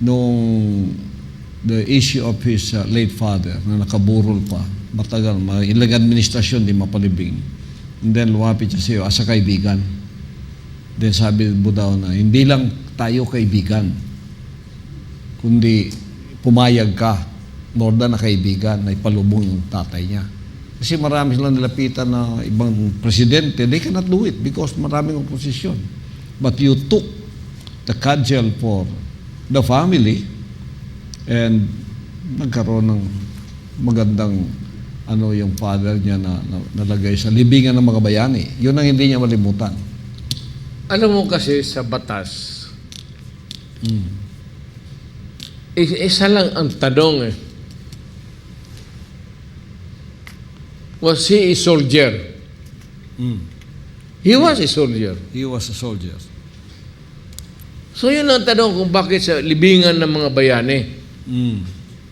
nung the issue of his uh, late father na nakaburol pa, matagal, ma- ilang administrasyon di mapalibing. And then lumapit siya sa iyo as a kaibigan. Then sabi mo na, hindi lang tayo kaibigan, kundi pumayag ka, more than na kaibigan, na ipalubong yung tatay niya. Kasi marami silang nilapitan na ibang presidente, they cannot do it because maraming oposisyon. But you took the cudgel for the family and nagkaroon ng magandang ano yung father niya na, na nalagay sa libingan ng mga bayani. Yun ang hindi niya malimutan. Alam mo kasi sa batas, is- isa lang ang tanong eh. Was he a soldier? He was a soldier. He was a soldier. So yun ang tanong kung bakit sa libingan ng mga bayani. Mm.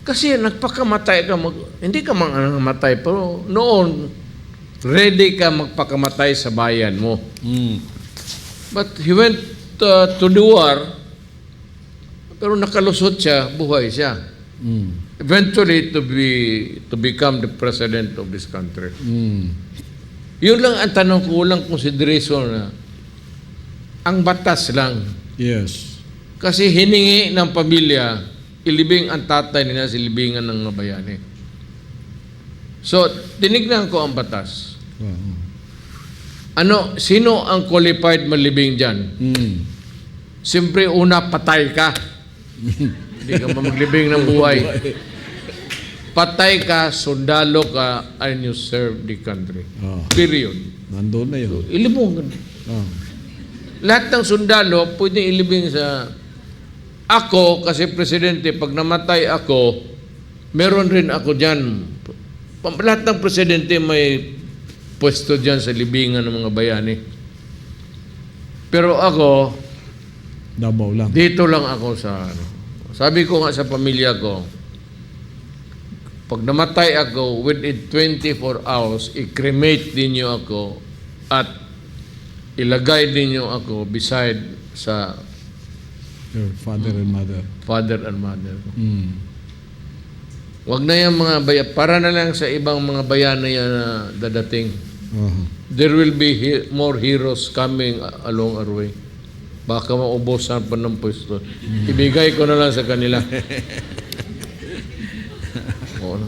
Kasi nagpakamatay ka, mag, hindi ka mangmatay, pero noon, ready ka magpakamatay sa bayan mo. Mm. But he went uh, to the war, pero nakalusot siya, buhay siya. Mm. Eventually to be to become the president of this country. Mm. Yun lang ang tanong ko, walang consideration na ang batas lang. Yes. Kasi hiningi ng pamilya, ilibing ang tatay nila sa libingan ng bayani. So, tinignan ko ang batas. Wow. Ano, sino ang qualified malibing dyan? Mm. Siyempre, una, patay ka. Hindi ka maglibing ng buhay. Patay ka, sundalo ka, and you serve the country. Oh. Period. Nandun na yun. Ilibong. Oh. Lahat ng sundalo, pwede ilibing sa... Ako, kasi presidente, pag namatay ako, meron rin ako dyan. Pa- Lahat ng presidente may pwesto dyan sa libingan ng mga bayani. Pero ako, Dabaw lang. Dito lang ako sa ano. Sabi ko nga sa pamilya ko, pag namatay ako, within 24 hours, i-cremate ninyo ako at ilagay ninyo ako beside sa Your father and mother. father and mother. Mm. Huwag na yung mga bayan, para na lang sa ibang mga bayan na yan na dadating. Oh. There will be he- more heroes coming along our way. Baka maubosan pa ng pwesto. Ibigay ko na lang sa kanila. Oo.